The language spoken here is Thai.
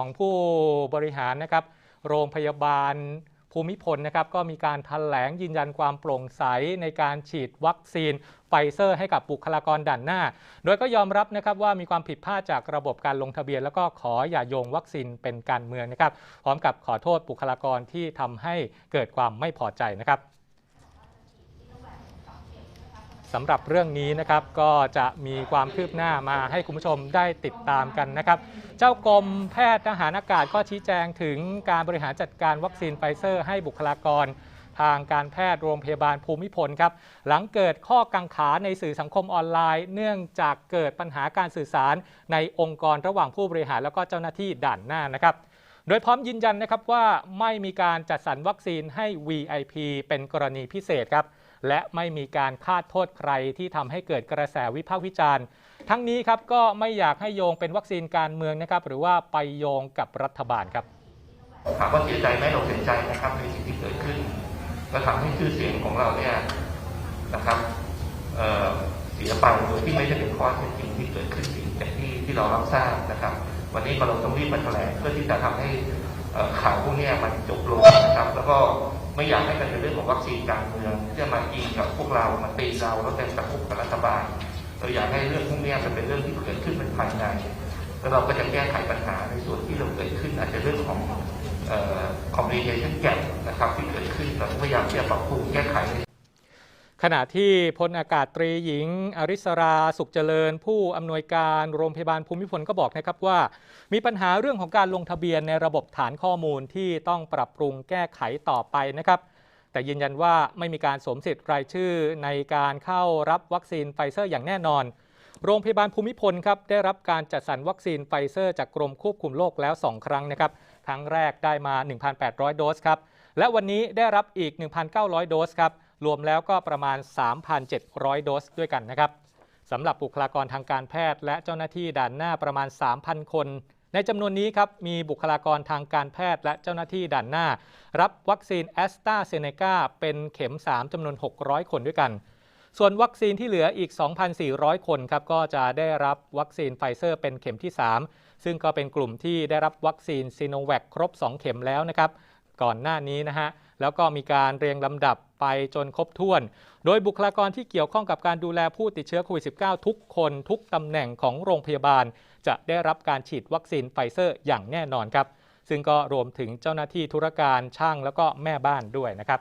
ของผู้บริหารนะครับโรงพยาบาลภูมิพลนะครับก็มีการถแถลงยืนยันความโปร่งใสในการฉีดวัคซีนไฟเซอร์ให้กับบุคลากรด่านหน้า โดยก็ยอมรับนะครับว่ามีความผิดพลาดจากระบบการลงทะเบียน แล้วก็ขออย่าโยงวัคซีนเป็นการเมืองนะครับ พร้อมกับขอโทษบุคลากรที่ทำให้เกิดความไม่พอใจนะครับ สำหรับเรื่องนี้นะครับก็จะมีความคืบหน้ามาให้คุณผู้ชมได้ติดตามกันนะครับ เจ้ากรมแพทย์ทหารอากาศก็ชี้แจงถึงการบริหารจัดการวัคซีนไฟเซอร์ ให้บุคลากร ทางการแพทย์โรงพยาบาลภูมิพลครับหลังเกิดข้อกังขาในสื่อสังคมออนไลน์ เนื่องจากเกิดปัญหาการสื่อสารในองค์กรระหว่างผู้บริหารแล้วก็เจ้าหน้าที่ด่านหน้านะครับโดยพร้อมยืนยันนะครับว่าไม่มีการจัดสรรวัคซีนให้ VIP เป็นกรณีพิเศษครับ และไม่มีการคาดโทษใครที่ทำให้เกิดกระแสวิพากษ์วิจารณ์ ทั้งนี้ครับก็ไม่อยากให้โยงเป็นวัคซีนการเมืองนะครับหรือว่าไปโยงกับรัฐบาลครับถามว่าเสียใจไหมเราเสียใจนะครับในสิ่งที่เกิดขึ้นและทำให้ชื่อเสียงของเราเนี่ยนะครับเเสียไปโดยที่ไม่ได้เป็นข้อเท็จจริงที่เกิดขึ้นจริงอย่ที่ที่เรารับทราบนะครับ วันนี้เราต้องรีบมาแถลงเพื่อที่จะทำให้ ข่าวพวกนี้มันจบลงนะครับ แล้วก็ไม่อยากให้มันเป็นเรื่องของวัคซีนการเมืองที่จะมาอิงกับพวกเรามาตีเราแล้วเป็นตะคุบกับรัฐบาลเราอยากให้เรื่องพวกนี้มันเป็นเรื่องที่เกิดขึ้นเป็นภายในแล้วเราก็จะแก้ไขปัญหาในส่วนที่เราเกิดขึ้นอาจจะเรื่องของคอมมิวนิเคชันแกลนะครับที่เกิดขึ้นเราพยายามที่จะปรับปรุงแก้ไข ขณะที่พลอากาศตรีหญิง อริสราสุขเจริญ ผู้อำนวยการโรงพยาบาลภูมิพลก็บอกนะครับว่า มีปัญหาเรื่องของการลงทะเบียนในระบบฐานข้อมูลที่ต้องปรับปรุงแก้ไขต่อไปนะครับแต่ยืนยันว่าไม่มีการสวมสิทธิ์รายชื่อในการเข้ารับวัคซีนไฟเซอร์อย่างแน่นอน โรงพยาบาลภูมิพลครับได้รับการจัดสรรวัคซีนไฟเซอร์จากกรมควบคุมโรคแล้ว 2 ครั้งนะครับครั้งแรกได้มา 1,800 โดสครับและวันนี้ได้รับอีก 1,900 โดสครับ รวมแล้วก็ประมาณ 3,700 โดสด้วยกันนะครับสำหรับบุคลากรทางการแพทย์และเจ้าหน้าที่ด่านหน้าประมาณ 3,000 คน ในจำนวนนี้ครับมีบุคลากรทางการแพทย์และเจ้าหน้าที่ด่านหน้า รับวัคซีนแอสตราเซเนกาเป็นเข็ม 3จำนวน 600 คนด้วยกัน ส่วนวัคซีนที่เหลืออีก 2,400 คนครับก็จะได้รับวัคซีนไฟเซอร์เป็นเข็มที่ 3 ซึ่งก็เป็นกลุ่มที่ได้รับวัคซีนซีโนแวคครบ 2 เข็มแล้วนะครับก่อนหน้านี้นะฮะแล้วก็มีการเรียงลำดับ ไปจนครบถ้วน โดยบุคลากรที่เกี่ยวข้องกับการดูแลผู้ติดเชื้อโควิด -19 ทุกคนทุกตำแหน่งของโรงพยาบาล จะได้รับการฉีดวัคซีนไฟเซอร์อย่างแน่นอนครับ ซึ่งก็รวมถึงเจ้าหน้าที่ธุรการช่างแล้วก็แม่บ้านด้วยนะครับ